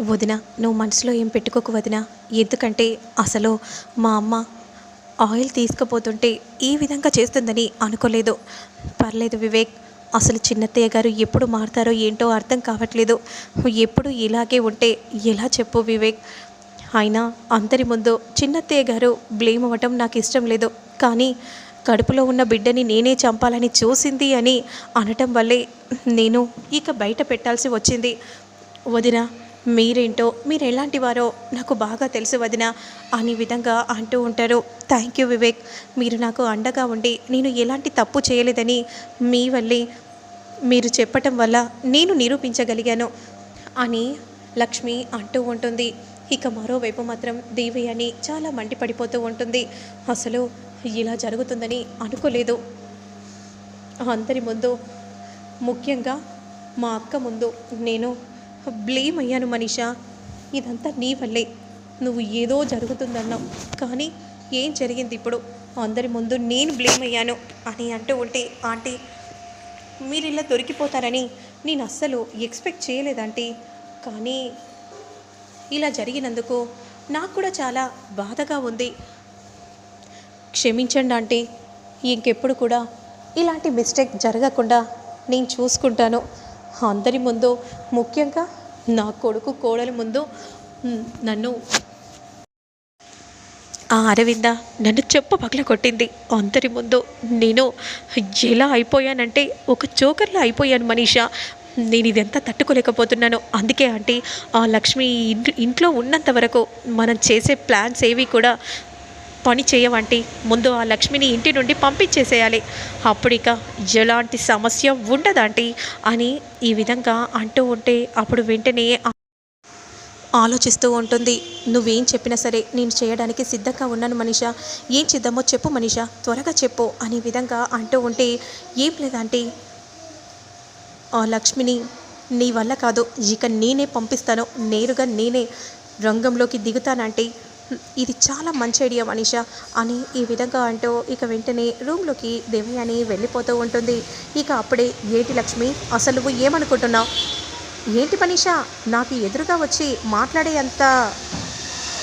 వదిన నువ్వు మనసులో ఏం పెట్టుకోకు వదిన. ఎందుకంటే అసలు మా అమ్మ ఆయిల్ తీసుకుపోతుంటే ఈ విధంగా చేస్తుందని అనుకోలేదు. పర్లేదు వివేక్ అసలు చిన్నత్తయ్య గారు ఎప్పుడు మారుతారో ఏంటో అర్థం కావట్లేదు. ఎప్పుడు ఇలాగే ఉంటే ఎలా చెప్పు వివేక్? అయినా అందరి ముందు చిన్నత్తయ్య గారు బ్లేమ్ అవ్వటం నాకు ఇష్టం లేదు. కానీ కడుపులో ఉన్న బిడ్డని నేనే చంపాలని చూసింది అని అనటం వల్లే నేను ఇక బయట పెట్టాల్సి వచ్చింది. వదిన మీరేంటో మీరు ఎలాంటి వారో నాకు బాగా తెలుసు వదిన. అనే విధంగా అంటూ ఉంటారు. Thank you Vivek. మీరు నాకు అండగా ఉండి నేను ఎలాంటి తప్పు చేయలేదని మీ వల్లే మీరు చెప్పటం వల్ల నేను నిరూపించగలిగాను అని లక్ష్మి అంటూ ఉంటుంది. ఇక మరోవైపు మాత్రం దేవి అని చాలా మండిపడిపోతూ ఉంటుంది. అసలు ఇలా జరుగుతుందని అనుకోలేదు. అందరి ముందు ముఖ్యంగా మా అక్క ముందు నేను బ్లేమ్ అయ్యాను మనీషా. ఇదంతా నీ వల్లే. నువ్వు ఏదో జరుగుతుందన్నావు కానీ ఏం జరిగింది ఇప్పుడు? అందరి ముందు నేను బ్లేమ్ అయ్యాను అని అంటూ ఉంటే ఆంటీ మీరు ఇలా దొరికిపోతారని నేను అస్సలు ఎక్స్పెక్ట్ చేయలేదంటీ కానీ ఇలా జరిగినందుకు నాకు కూడా చాలా బాధగా ఉంది. క్షమించండి ఆంటీ. ఇంకెప్పుడు కూడా ఇలాంటి మిస్టేక్ జరగకుండా నేను చూసుకుంటాను. అందరి ముందు ముఖ్యంగా నా కొడుకు కోడల ముందు నన్ను ఆ అరవింద నన్ను చెప్పు పగల కొట్టింది. అందరి ముందు నేను ఎలా అయిపోయానంటే ఒక జోకర్లా అయిపోయాను మనీషా. నేను ఇదంతా తట్టుకోలేకపోతున్నాను. అందుకే ఆంటీ ఆ లక్ష్మి ఇంట్లో ఉన్నంత వరకు మనం చేసే ప్లాన్స్ ఏవి కూడా పని చేయవంటి ముందు ఆ లక్ష్మిని ఇంటి నుండి పంపించేసేయాలి. అప్పుడు ఇక ఎలాంటి సమస్య ఉండదంటీ అని ఈ విధంగా అంటూ ఉంటే అప్పుడు వెంటనే ఆలోచిస్తూ ఉంటుంది. నువ్వేం చెప్పినా సరే నేను చేయడానికి సిద్ధంగా ఉన్నాను మనిష. ఏం చేద్దామో చెప్పు మనిషా. త్వరగా చెప్పు అనే విధంగా అంటూ ఉంటే ఏం లేదంటే ఆ లక్ష్మిని నీ వల్ల కాదు. ఇక నేనే పంపిస్తాను. నేరుగా నేనే రంగంలోకి దిగుతానంటే ఇది చాలా మంచి ఐడియా మనీషా. అని ఈ విధంగా అంటూ ఇక వెంటనే రూమ్లోకి దేవయాని వెళ్ళిపోతూ ఉంటుంది. ఇక అప్పుడే ఏంటి లక్ష్మి? అసలు నువ్వు ఏమనుకుంటున్నావు? ఏంటి మనీష? నాకు ఎదురుగా వచ్చి మాట్లాడే అంత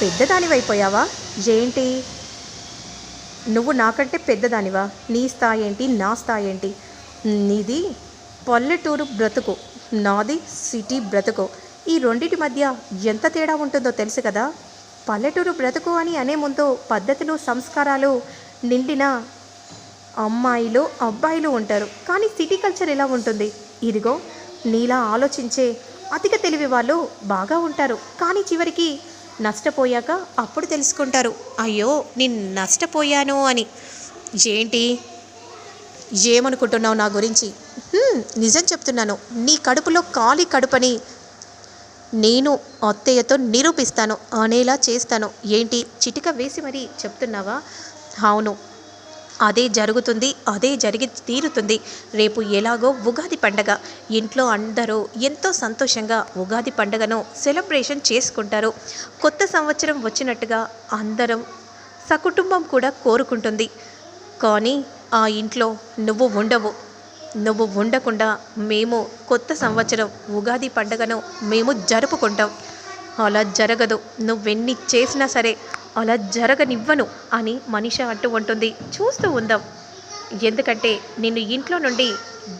పెద్దదానివైపోయావా? ఏంటి? నువ్వు నాకంటే పెద్దదానివా? నీ స్థాయి ఏంటి నా స్థాయి ఏంటి నీది పల్లెటూరు బ్రతుకు. నాది సిటీ బ్రతుకు. ఈ రెండిటి మధ్య ఎంత తేడా ఉంటుందో తెలుసు కదా? పల్లెటూరు బ్రతుకు అని అనే ముందు పద్ధతులు సంస్కారాలు నిండిన అమ్మాయిలు అబ్బాయిలు ఉంటారు. కానీ సిటీ కల్చర్ ఎలా ఉంటుంది? ఇదిగో నీలా ఆలోచించే అధిక తెలివి వాళ్ళు బాగా ఉంటారు. కానీ చివరికి నష్టపోయాక అప్పుడు తెలుసుకుంటారు. అయ్యో నేను నష్టపోయాను అని. ఏంటి? ఏమనుకుంటున్నావు నా గురించి? నిజం చెప్తున్నాను. నీ కడుపులో ఖాళీ కడుపని నేను అత్తయ్యతో నిరూపిస్తాను అనేలా చేస్తాను. ఏంటి? చిటిక వేసి మరీ చెప్తున్నావా? అవును. అదే జరుగుతుంది అదే జరిగి తీరుతుంది. రేపు ఎలాగో ఉగాది పండగ. ఇంట్లో అందరూ ఎంతో సంతోషంగా ఉగాది పండగను సెలబ్రేషన్ చేసుకుంటారు. కొత్త సంవత్సరం వచ్చినట్టుగా అందరం సకుటుంబం కూడా కోరుకుంటుంది. కానీ ఆ ఇంట్లో నువ్వు ఉండవు. నువ్వు ఉండకుండా మేము కొత్త సంవత్సరం ఉగాది పండగను మేము జరుపుకుంటాం. అలా జరగదు. నువ్వెన్ని చేసినా సరే అలా జరగనివ్వను అని మనిష అంటూ ఉంటుంది. చూస్తూ ఉందాం. ఎందుకంటే నిన్ను ఇంట్లో నుండి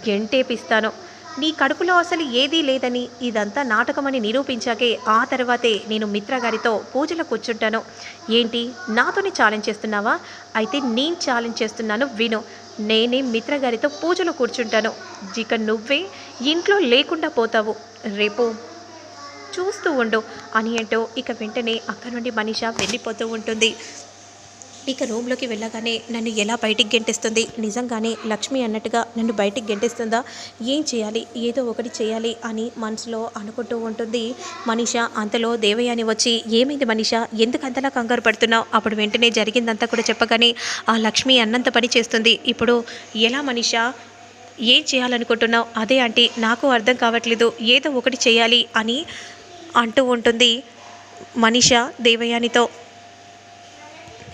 గెంటేపిస్తాను. నీ కడుపులో అసలు ఏదీ లేదని ఇదంతా నాటకమని నిరూపించాకే ఆ తర్వాతే నేను మిత్రగారితో పూజలు పూజలో కూర్చుంటాను. ఏంటి? నాతోనే ఛాలెంజ్ చేస్తున్నావా? అయితే నేను ఛాలెంజ్ చేస్తున్నాను. విను. నేనే మిత్రగారితో పూజలో కూర్చుంటాను. ఇక నువ్వే ఇంట్లో లేకుండా పోతావు. రేపు చూస్తూ ఉండు అని అంటూ ఇక వెంటనే అక్కడ నుండి మనిష వెళ్ళిపోతూ ఉంటుంది. ఇక రూమ్లోకి వెళ్ళగానే నన్ను ఎలా బయటికి గెంటేస్తుంది? నిజంగానే లక్ష్మి అన్నట్టుగా నన్ను బయటికి గెంటేస్తుందా? ఏం చేయాలి? ఏదో ఒకటి చేయాలి అని మనసులో అనుకుంటూ ఉంటుంది. మనిష అంతలో దేవయాని వచ్చి ఏమైంది మనిష? ఎందుకు అంతలా కంగారు పడుతున్నావు? అప్పుడు వెంటనే జరిగిందంతా కూడా చెప్పగానే ఆ లక్ష్మి అన్నంత పని చేస్తుంది. ఇప్పుడు ఎలా మనిష? ఏం చేయాలనుకుంటున్నావు? అదే అంటే నాకు అర్థం కావట్లేదు. ఏదో ఒకటి చేయాలి అని అంటూ ఉంటుంది మనిష దేవయానితో.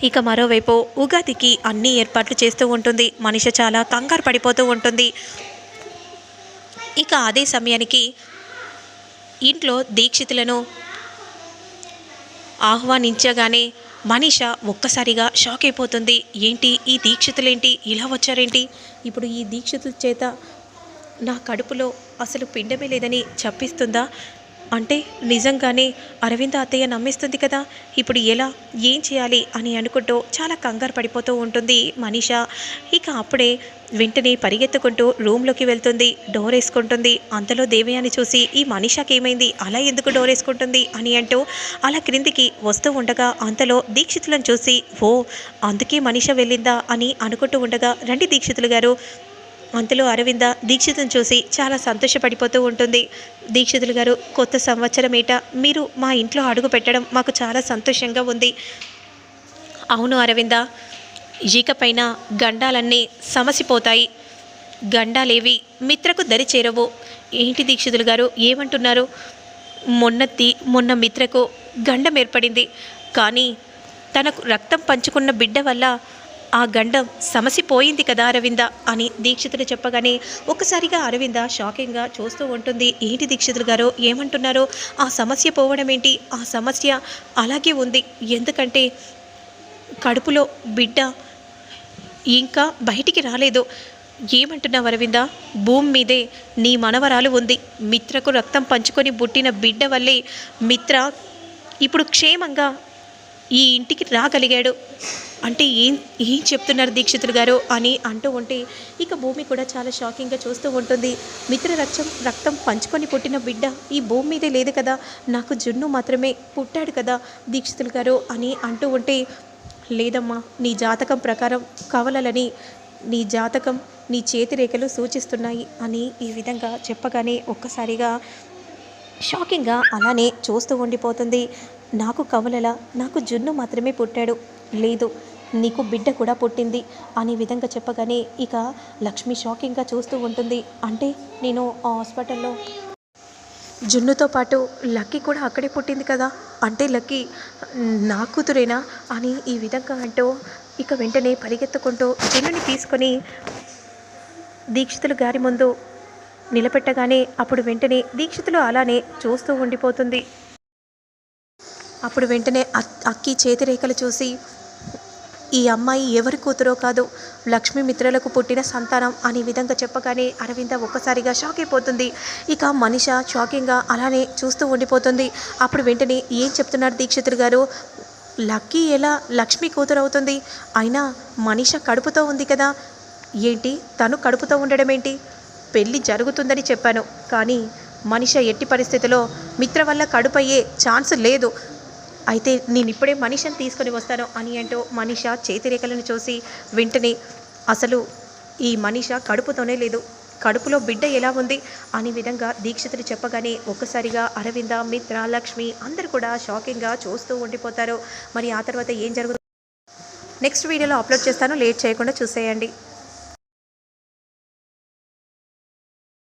ఇక మరోవైపు ఉగాదికి అన్ని ఏర్పాట్లు చేస్తూ ఉంటుంది. మనిషి చాలా కంగారు పడిపోతూ ఉంటుంది. ఇక అదే సమయానికి ఇంట్లో దీక్షితులను ఆహ్వానించగానే మనీష ఒక్కసారిగా షాక్ అయిపోతుంది. ఏంటి? ఈ దీక్షితులేంటి? ఇలా వచ్చారేంటి? ఇప్పుడు ఈ దీక్షితుల చేత నా కడుపులో అసలు పిండమే లేదని చెప్పిస్తుందా? అంటే నిజంగానే అరవింద అత్తయ్య నమ్మిస్తుంది కదా? ఇప్పుడు ఎలా? ఏం చేయాలి? అని అనుకుంటూ చాలా కంగారు పడిపోతూ ఉంటుంది మనీష. ఇక అప్పుడే వెంటనే పరిగెత్తుకుంటూ రూమ్లోకి వెళ్తుంది. డోర్ వేసుకుంటుంది. అంతలో దేవయాని చూసి ఈ మనీషాకి ఏమైంది అలా ఎందుకు డోర్ వేసుకుంటుంది? అని అంటూ అలా క్రిందికి వస్తూ ఉండగా అంతలో దీక్షితులను చూసి ఓ అందుకే మనీష వెళ్ళిందా? అని అనుకుంటూ ఉండగా రండి దీక్షితులు గారు అంతలో అరవింద దీక్షితుని చూసి చాలా సంతోషపడిపోతూ ఉంటుంది. దీక్షితులు గారు కొత్త సంవత్సరం ఏట మీరు మా ఇంట్లో అడుగు పెట్టడం మాకు చాలా సంతోషంగా ఉంది. అవును అరవింద ఇకపైన గండాలన్నీ సమసిపోతాయి. గండాలేవి మిత్రకు దరి చేరవు. ఏంటి దీక్షితులు గారు ఏమంటున్నారు? మొన్నతి మొన్న మిత్రకు గండం ఏర్పడింది. కానీ తనకు రక్తం పంచుకున్న బిడ్డ వల్ల ఆ గండం సమసిపోయింది కదా అరవింద అని దీక్షితులు చెప్పగానే ఒక్కసారిగా అరవింద షాకింగ్గా చూస్తూ ఉంటుంది. ఏంటి దీక్షితులు గారు? ఏమంటున్నారు? ఆ సమస్య పోవడం ఏంటి? ఆ సమస్య అలాగే ఉంది. ఎందుకంటే కడుపులో బిడ్డ ఇంకా బయటికి రాలేదు. ఏమంటున్నావు అరవింద? భూమి మీదే నీ మనవరాలు ఉంది. మిత్రకు రక్తం పంచుకొని పుట్టిన బిడ్డ వల్లే మిత్ర ఇప్పుడు క్షేమంగా ఈ ఇంటికి రాగలిగాడు. అంటే ఏం ఏం చెప్తున్నారు దీక్షితులు గారు అని అంటూ ఉంటే ఇక భూమి కూడా చాలా షాకింగ్గా చూస్తూ ఉంటుంది. మిత్ర రక్తం రక్తం పంచుకొని పుట్టిన బిడ్డ ఈ భూమి మీదే లేదు కదా. నాకు జున్ను మాత్రమే పుట్టాడు కదా దీక్షితులు గారు అని అంటూ ఉంటే లేదమ్మా నీ జాతకం ప్రకారం కవలలని నీ జాతకం నీ చేతిరేఖలు సూచిస్తున్నాయి అని ఈ విధంగా చెప్పగానే ఒక్కసారిగా షాకింగ్గా అలానే చూస్తూ ఉండిపోతుంది. నాకు కవలల నాకు జున్ను మాత్రమే పుట్టాడు. లేదు నీకు బిడ్డ కూడా పుట్టింది అనే విధంగా చెప్పగానే ఇక లక్ష్మి షాకింగ్గా చూస్తూ ఉంటుంది. అంటే నేను ఆ హాస్పిటల్లో జున్నుతో పాటు లక్కీ కూడా అక్కడే పుట్టింది కదా. అంటే లక్కీ నా కూతురేనా అని ఈ విధంగా అంటూ ఇక వెంటనే పరిగెత్తుకుంటూ జున్నుని తీసుకొని దీక్షితులు గారి ముందు నిలబెట్టగానే అప్పుడు వెంటనే దీక్షితులు అలానే చూస్తూ ఉండిపోతుంది. అప్పుడు వెంటనే అక్- అక్కి చేతిరేఖలు చూసి ఈ అమ్మాయి ఎవరి కూతురో కాదు. లక్ష్మి మిత్రులకు పుట్టిన సంతానం అనే విధంగా చెప్పగానే అరవింద ఒక్కసారిగా షాక్ అయిపోతుంది. ఇక మనిష షాకింగ్గా అలానే చూస్తూ ఉండిపోతుంది. అప్పుడు వెంటనే ఏం చెప్తున్నారు దీక్షితులు గారు? లక్కీ ఎలా లక్ష్మి కూతురు అవుతుంది? అయినా మనిష కడుపుతో ఉంది కదా. ఏంటి? తను కడుపుతో ఉండడం ఏంటి? పెళ్ళి జరుగుతుందని చెప్పాను. కానీ మనిష ఎట్టి పరిస్థితిలో మిత్ర వల్ల కడుపయ్యే ఛాన్స్ లేదు. అయితే నేను ఇప్పుడే మనిషిని తీసుకొని వస్తాను అని అంటూ మనిష చేతిరేఖలను చూసి వెంటనే అసలు ఈ మనిష కడుపుతోనే లేదు. కడుపులో బిడ్డ ఎలా ఉంది? అనే విధంగా దీక్షితులు చెప్పగానే ఒక్కసారిగా అరవింద మిత్ర లక్ష్మి అందరు కూడా షాకింగ్గా చూస్తూ ఉండిపోతారు. మరి ఆ తర్వాత ఏం జరుగుతుంది? నెక్స్ట్ వీడియోలో అప్లోడ్ చేస్తాను. లేట్ చేయకుండా చూసేయండి.